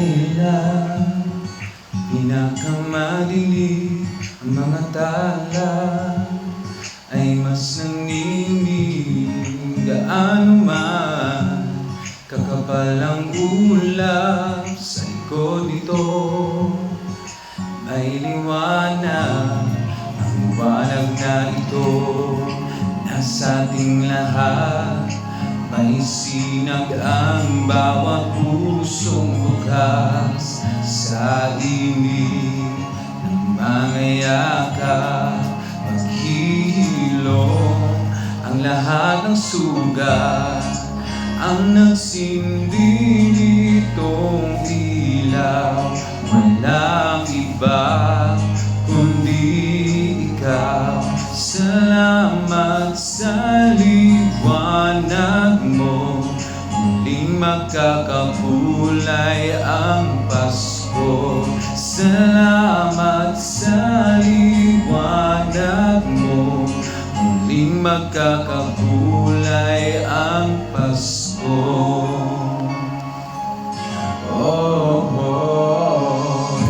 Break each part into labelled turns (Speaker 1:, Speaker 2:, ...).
Speaker 1: kailan Pinakamadilim ang mga tala Ay mas nanginig gaano man Kakapal ang ulap sa likod nito May liwanag ang liwanag na ito. Nasa ating lahat May sinag ang bawat pusong bukas Sa init ng mga yakap. Maghihilom ang lahat ng sugat. Ang nagsindi nitong ilaw Walang iba Muling magkakapulay ang Pasko. Salamat sa liwanag mo. Muling magkakapulay ang Pasko. Oh, oh,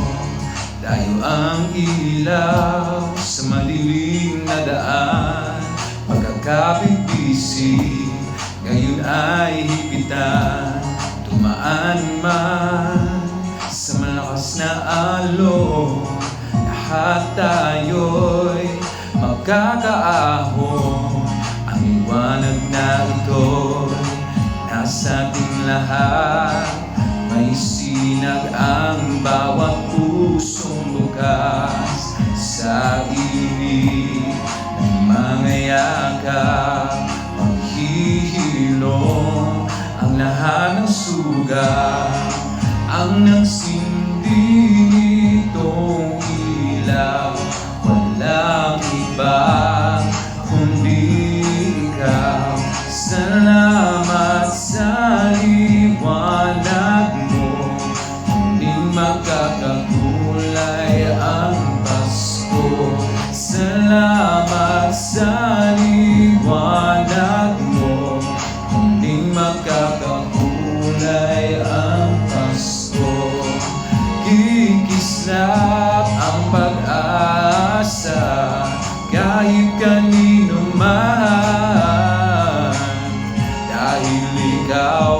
Speaker 1: Tayo ang ilaw sa madilim na daan Pagkakapit-bisig, ngayon ay hipitan Tumaan man. Sa malakas na alon Lahat tayo'y magkakaahon. Ang liwanag na ito'y nasa ating lahat. May sinag ang bawat pusong bukas Sa init ng mga yakap sugat Ang nagsindi nitong ilaw. Walang iba kundi ikaw. Salamat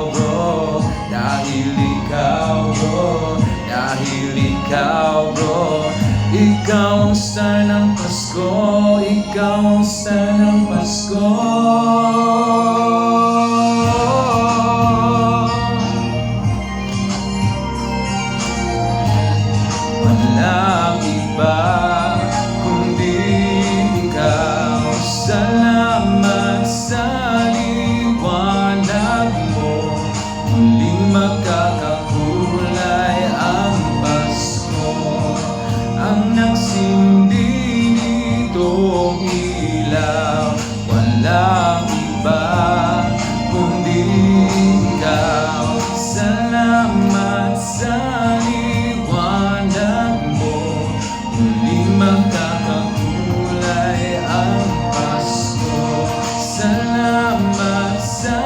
Speaker 1: bro Dahil ikaw bro Dahil ikaw bro Ikaw ang star ng Pasko Ikaw ang star ng Pasko Walang iba kundi ikaw. Salamat sa liwanag mo. Muling magkakakulay ang Pasko. Salamat sa